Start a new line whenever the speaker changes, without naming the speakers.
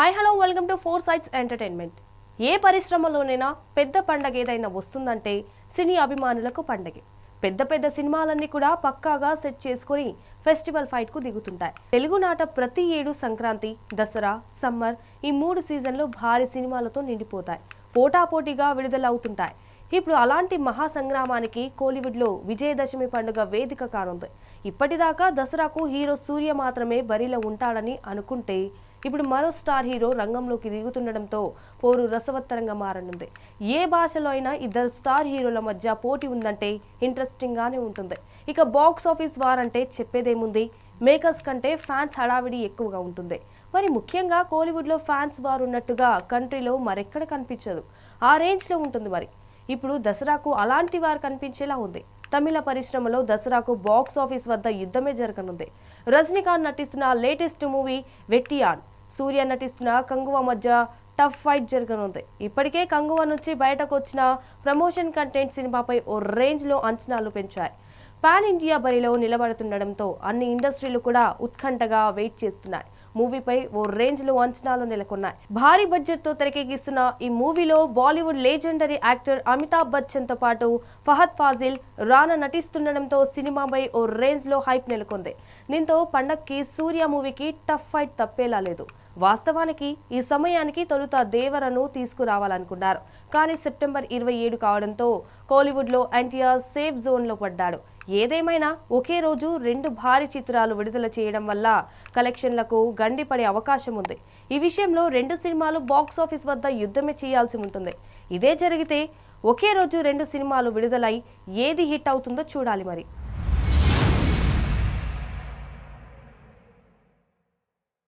Hi hello welcome to four sites entertainment. ఏ పరిశ్రమలోనైనా పెద్ద పండగ ఏదైనా వస్తుందంటే సినీ అభిమానులకు పండగే. పెద్ద పెద్ద సినిమాలన్నీ కూడా పక్కాగా సెట్ చేసుకొని ఫెస్టివల్ ఫైట్కు దిగుతుంటాయి తెలుగునాట ప్రతి ఏడు సంక్రాంతి దసరా సమ్మర్ ఈ మూడు సీజన్లు భారీ సినిమాలతో నిండిపోతాయి. పోటాపోటీగా విడుదలవుతుంటాయి. ఇప్పుడు అలాంటి మహా సంగ్రామానికి కోలీవుడ్లో విజయదశమి పండుగ వేదిక కానుంది. ఇప్పటిదాకా దసరాకు హీరో సూర్య మాత్రమే బరిలో ఉంటాడని అనుకుంటే ఇప్పుడు మరో స్టార్ హీరో రంగంలోకి దిగుతుండడంతో పోరు రసవత్తరంగా మారనుంది. ఏ భాషలో అయినా ఇద్దరు స్టార్ హీరోల మధ్య పోటీ ఉందంటే ఇంట్రెస్టింగ్గానే ఉంటుంది. ఇక బాక్స్ ఆఫీస్ వారంటే చెప్పేదేముంది? మేకర్స్ కంటే ఫ్యాన్స్ హడావిడి ఎక్కువగా ఉంటుంది. మరి ముఖ్యంగా కోలీవుడ్లో ఫ్యాన్స్ వారు ఉన్నట్టుగా కంట్రీలో మరెక్కడ కనిపించదు. ఆ రేంజ్లో ఉంటుంది మరి. ఇప్పుడు దసరాకు అలాంటి వారు కనిపించేలా ఉంది. తమిళ పరిశ్రమలో దసరాకు బాక్స్ ఆఫీస్ వద్ద యుద్ధమే జరగనుంది. రజనీకాంత్ నటిస్తున్న లేటెస్ట్ మూవీ వెట్టియాన్ సూర్య నటిస్తున్న కంగువ మధ్య టఫ్ ఫైట్ జరగనుంది. ఇప్పటికే కంగువ నుంచి బయటకు వచ్చిన ప్రమోషన్ కంటెంట్ సినిమాపై ఓ రేంజ్లో అంచనాలు పెంచాయి. పాన్ ఇండియా బరిలో నిలబడుతుండడంతో అన్ని ఇండస్ట్రీలు కూడా ఉత్కంఠగా వెయిట్ చేస్తున్నాయి. మూవీపై ఓ రేంజ్లో అంచనాలు నెలకొన్నాయి. భారీ బడ్జెట్తో తెరకెక్కిస్తున్న ఈ మూవీలో బాలీవుడ్ లేజెండరీ యాక్టర్ అమితాబ్ బచ్చన్తో పాటు ఫహద్ ఫాజిల్ రానా నటిస్తుండడంతో సినిమాపై ఓ రేంజ్లో హైప్ నెలకొంది. దీంతో పండక్కి సూర్య మూవీకి టఫ్ ఫైట్ తప్పేలా లేదు. వాస్తవానికి ఈ సమయానికి తొలుత దేవరను తీసుకురావాలనుకున్నారు. కానీ సెప్టెంబర్ ఇరవై ఏడు కావడంతో కోలీవుడ్లో ఎన్టీఆర్ సేఫ్ జోన్లో పడ్డాడు. ఏదేమైనా ఒకే రోజు రెండు భారీ చిత్రాలు విడుదల చేయడం వల్ల కలెక్షన్లకు గండిపడే అవకాశం ఉంది. ఈ విషయంలో రెండు సినిమాలు బాక్స్ ఆఫీస్ వద్ద యుద్ధమే చేయాల్సి ఉంటుంది. ఇదే జరిగితే ఒకే రోజు రెండు సినిమాలు విడుదలై ఏది హిట్ అవుతుందో చూడాలి మరి.